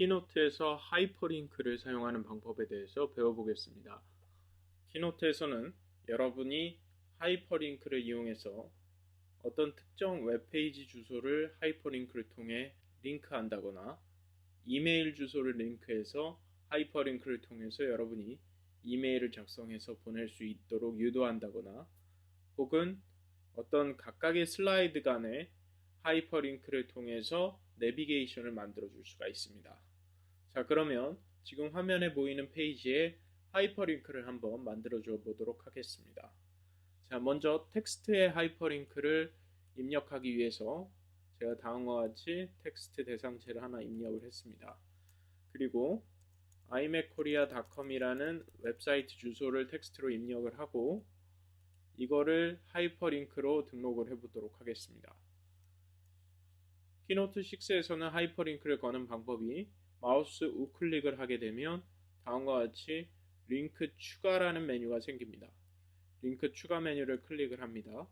키노트에서 하이퍼링크를 사용하는 방법에 대해서 배워보겠습니다. 키노트에서는 여러분이 하이퍼링크를 이용해서 어떤 특정 웹페이지 주소를 하이퍼링크를 통해 링크한다거나 이메일 주소를 링크해서 하이퍼링크를 통해서 여러분이 이메일을 작성해서 보낼 수 있도록 유도한다거나 혹은 어떤 각각의 슬라이드 간에 하이퍼링크를 통해서 내비게이션을 만들어 줄 수가 있습니다. 자, 그러면 지금 화면에 보이는 페이지에 하이퍼링크를 한번 만들어 줘 보도록 하겠습니다. 자, 먼저 텍스트의 하이퍼링크를 입력하기 위해서 제가 다음과 같이 텍스트 대상체를 하나 입력을 했습니다. 그리고 imackorea.com이라는 웹사이트 주소를 텍스트로 입력을 하고 이거를 하이퍼링크로 등록을 해보도록 하겠습니다. 키노트 6에서는 하이퍼링크를 거는 방법이 마우스 우클릭을 하게 되면 다음과 같이 링크 추가라는 메뉴가 생깁니다. 링크 추가 메뉴를 클릭을 합니다.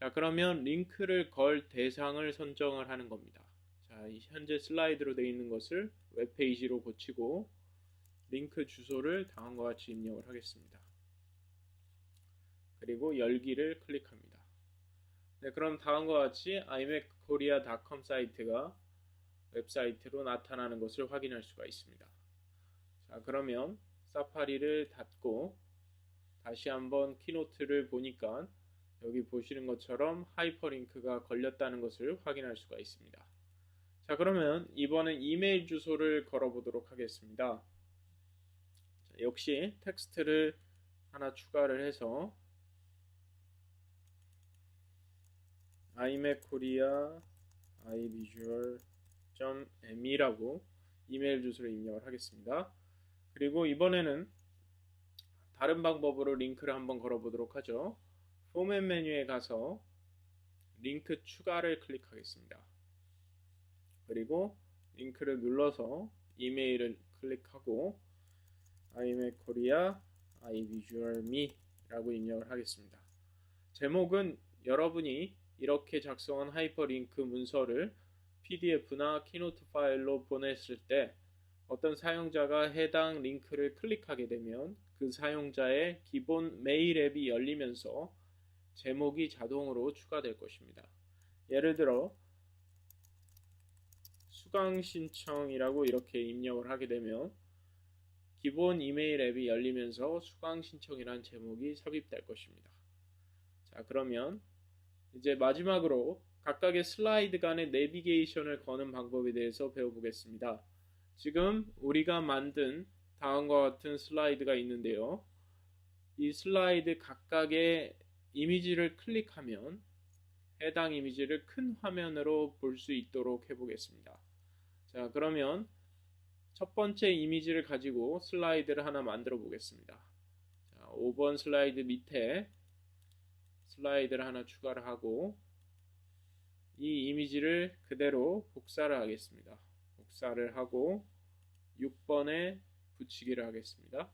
자, 그러면 링크를 걸 대상을 선정을 하는 겁니다. 자, 현재 슬라이드로 되어 있는 것을 웹페이지로 고치고 링크 주소를 다음과 같이 입력을 하겠습니다. 그리고 열기를 클릭합니다. 네, 그럼 다음과 같이 imackorea.com 사이트가 웹사이트로 나타나는 것을 확인할 수가 있습니다. 자, 그러면 사파리를 닫고 다시 한번 키노트를 보니까 여기 보시는 것처럼 하이퍼링크가 걸렸다는 것을 확인할 수가 있습니다. 자, 그러면 이번엔 이메일 주소를 걸어보도록 하겠습니다. 자, 역시 텍스트를 하나 추가를 해서 imackorea ivisual.me라고 이메일 주소를 입력을 하겠습니다. 그리고 이번에는 다른 방법으로 링크를 한번 걸어보도록 하죠. 포맷 메뉴에 가서 링크 추가를 클릭하겠습니다. 그리고 링크를 눌러서 이메일을 클릭하고 imackorea ivisualme 라고 입력을 하겠습니다. 제목은 여러분이 이렇게 작성한 하이퍼링크 문서를 PDF나 키노트 파일로 보냈을 때 어떤 사용자가 해당 링크를 클릭하게 되면 그 사용자의 기본 메일 앱이 열리면서 제목이 자동으로 추가될 것입니다. 예를 들어 수강 신청이라고 이렇게 입력을 하게 되면 기본 이메일 앱이 열리면서 수강 신청이란 제목이 삽입될 것입니다. 자, 그러면 이제 마지막으로 각각의 슬라이드 간의 내비게이션을 거는 방법에 대해서 배워보겠습니다. 지금 우리가 만든 다음과 같은 슬라이드가 있는데요. 이 슬라이드 각각의 이미지를 클릭하면 해당 이미지를 큰 화면으로 볼 수 있도록 해보겠습니다. 자, 그러면 첫 번째 이미지를 가지고 슬라이드를 하나 만들어 보겠습니다. 자, 5번 슬라이드 밑에 슬라이드를 하나 추가를 하고 이 이미지를 그대로 복사를 하겠습니다. 복사를 하고 6번에 붙이기를 하겠습니다.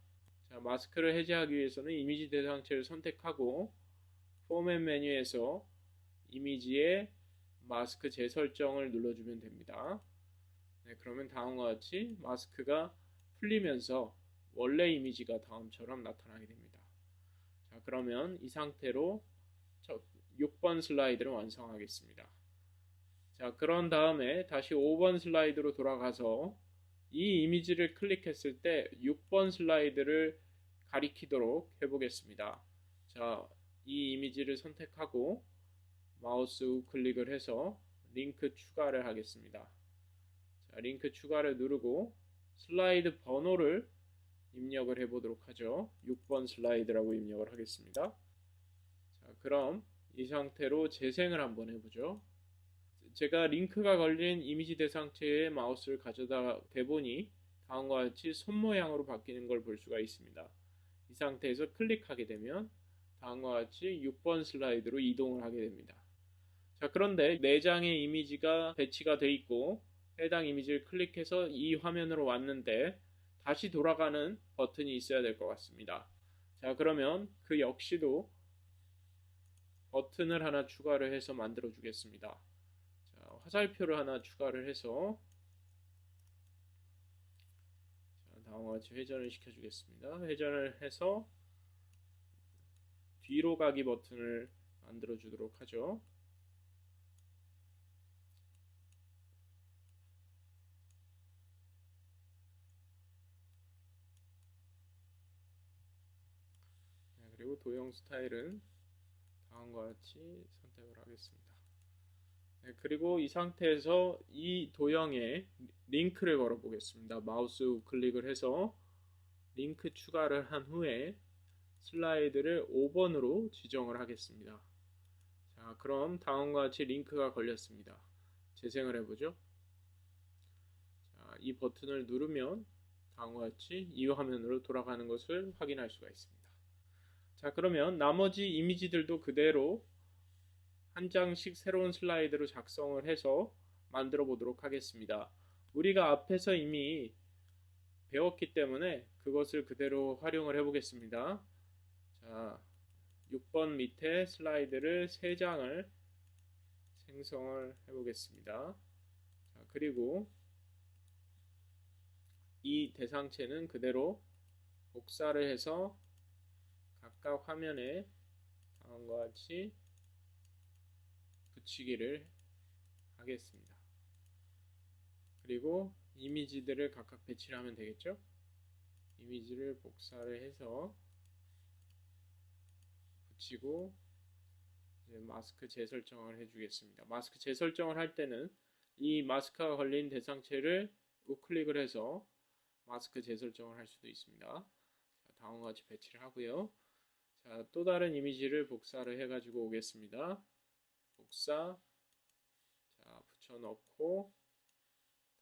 자, 마스크를 해제하기 위해서는 이미지 대상체를 선택하고 포맷 메뉴에서 이미지의 마스크 재설정을 눌러주면 됩니다. 네, 그러면 다음과 같이 마스크가 풀리면서 원래 이미지가 다음처럼 나타나게 됩니다. 자, 그러면 이 상태로 6번 슬라이드를 완성하겠습니다. 자, 그런 다음에 다시 5번 슬라이드로 돌아가서 이 이미지를 클릭했을 때 6번 슬라이드를 가리키도록 해보겠습니다. 자, 이 이미지를 선택하고 마우스 우클릭을 해서 링크 추가를 하겠습니다. 자, 링크 추가를 누르고 슬라이드 번호를 입력을 해보도록 하죠. 6번 슬라이드라고 입력을 하겠습니다. 자, 그럼 이 상태로 재생을 한번 해보죠. 제가 링크가 걸린 이미지 대상체에 마우스를 가져다 대보니 다음과 같이 손 모양으로 바뀌는 걸 볼 수가 있습니다. 이 상태에서 클릭하게 되면 다음과 같이 6번 슬라이드로 이동을 하게 됩니다. 자, 그런데 4장의 이미지가 배치가 되어 있고 해당 이미지를 클릭해서 이 화면으로 왔는데 다시 돌아가는 버튼이 있어야 될 것 같습니다. 자, 그러면 그 역시도 버튼을 하나 추가를 해서 만들어 주겠습니다. 자, 화살표를 하나 추가를 해서 다음과 같이 회전을 시켜주겠습니다. 회전을 해서 뒤로 가기 버튼을 만들어 주도록 하죠. 네, 그리고 도형 스타일은 다음과 같이 선택을 하겠습니다. 네, 그리고 이 상태에서 이 도형에 링크를 걸어 보겠습니다. 마우스 우클릭을 해서 링크 추가를 한 후에 슬라이드를 5번으로 지정을 하겠습니다. 자, 그럼 다음과 같이 링크가 걸렸습니다. 재생을 해보죠. 자, 이 버튼을 누르면 다음과 같이 이 화면으로 돌아가는 것을 확인할 수가 있습니다. 자, 그러면 나머지 이미지들도 그대로 한 장씩 새로운 슬라이드로 작성을 해서 만들어 보도록 하겠습니다. 우리가 앞에서 이미 배웠기 때문에 그것을 그대로 활용을 해 보겠습니다. 자, 6번 밑에 슬라이드를 3장을 생성을 해 보겠습니다. 자, 그리고 이 대상체는 그대로 복사를 해서 각각 화면에 다음과 같이 붙이기를 하겠습니다. 그리고 이미지들을 각각 배치를 하면 되겠죠? 이미지를 복사를 해서 붙이고 이제 마스크 재설정을 해주겠습니다. 마스크 재설정을 할 때는 이 마스크가 걸린 대상체를 우클릭을 해서 마스크 재설정을 할 수도 있습니다. 자, 다음과 같이 배치를 하고요. 자, 또 다른 이미지를 복사를 해가지고 오겠습니다. 복사. 자 붙여 넣고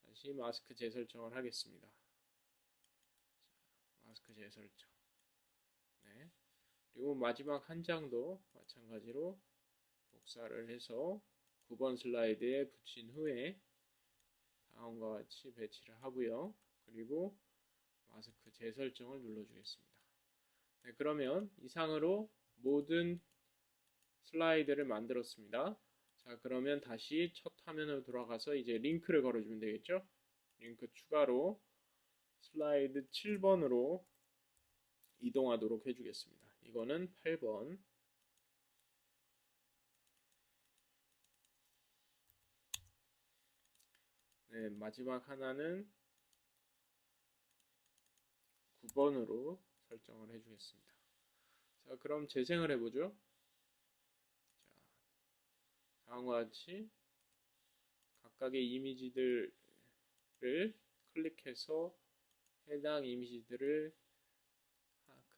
다시 마스크 재설정을 하겠습니다. 자, 마스크 재설정. 네. 그리고 마지막 한 장도 마찬가지로 복사를 해서 9번 슬라이드에 붙인 후에 다음과 같이 배치를 하고요. 그리고 마스크 재설정을 눌러주겠습니다. 네, 그러면 이상으로 모든 슬라이드를 만들었습니다. 자, 그러면 다시 첫 화면으로 돌아가서 이제 링크를 걸어주면 되겠죠? 링크 추가로 슬라이드 7번으로 이동하도록 해주겠습니다. 이거는 8번. 네, 마지막 하나는 9번으로 설정을 해주겠습니다. 자, 그럼 재생을 해보죠. 다음과 같이 각각의 이미지들을 클릭해서 해당 이미지들을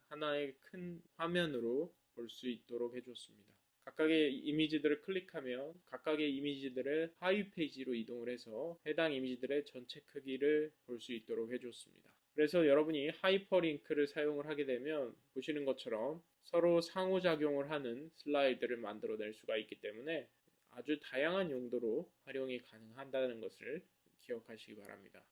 하나의 큰 화면으로 볼 수 있도록 해줬습니다. 각각의 이미지들을 클릭하면 각각의 이미지들을 하위 페이지로 이동을 해서 해당 이미지들의 전체 크기를 볼 수 있도록 해줬습니다. 그래서 여러분이 하이퍼링크를 사용을 하게 되면 보시는 것처럼 서로 상호작용을 하는 슬라이드를 만들어낼 수가 있기 때문에 아주 다양한 용도로 활용이 가능하다는 것을 기억하시기 바랍니다.